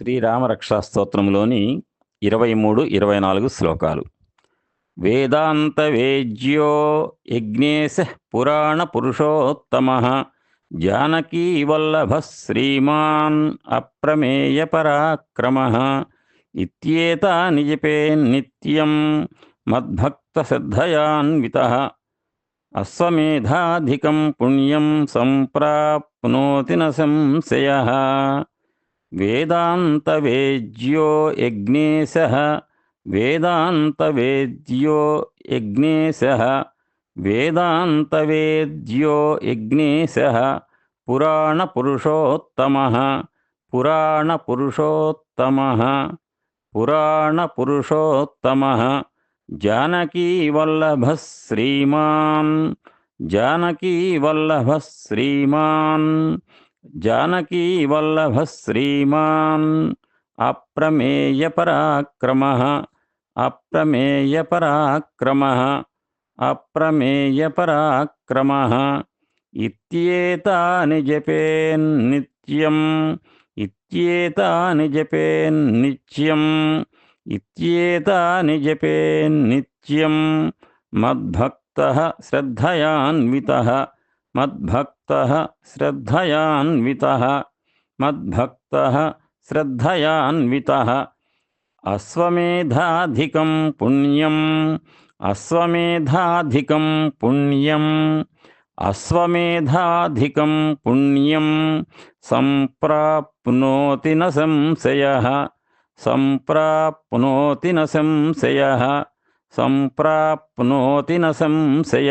శ్రీరామరక్షా స్తోత్రంలోని ఇరవై మూడు ఇరవై నాలుగు శ్లోకాలు. వేదాంత వేద్యో యజ్ఞేశ పురాణ పురుషోత్తమ జానకీ వల్లభ శ్రీమాన్ అప్రమేయ పరాక్రమ ఇత్యేతాని జపే నిత్యం మద్భక్త శ్రద్ధయాన్విత అశ్వమేధాధికం పుణ్యం సంప్రాప్నోతి న సంశయ వేదాంతవేద్యో యజ్ఞేశ వేదాంతవేద్యో యజ్ఞేశ వేదాంతవేద్యో యజ్ఞేశ పురాణపురుషోత్తమ పురాణపురుషోత్తమ పురాణపురుషోత్తమ జానకీవల్లభ శ్రీమాన్ జానకీవల్లభ శ్రీమాన్ జానకీవల్లభ శ్రీమాన్ అప్రమేయ పరాక్రమ అప్రమేయ పరాక్రమ అప్రమేయ పరాక్రమ. ఇత్యేతాని జపేన్ నిత్యం ఇత్యేతాని జపేన్ నిత్యం ఇత్యేతాని జపేన్ నిత్యం. మద్భక్త శ్రద్ధయాన్విత మద్భక్త శ్రద్ధయాన్విత మద్భక్త శ్రద్ధయాన్విత అశ్వమేధాధికం పుణ్యం అశ్వమేధాధికం పుణ్యం అశ్వమేధాధికం పుణ్యం సంప్రాప్నోతి న సంశయ సంప్రాప్నోతి న సంశయ సంప్రాప్నోతి న సంశయ.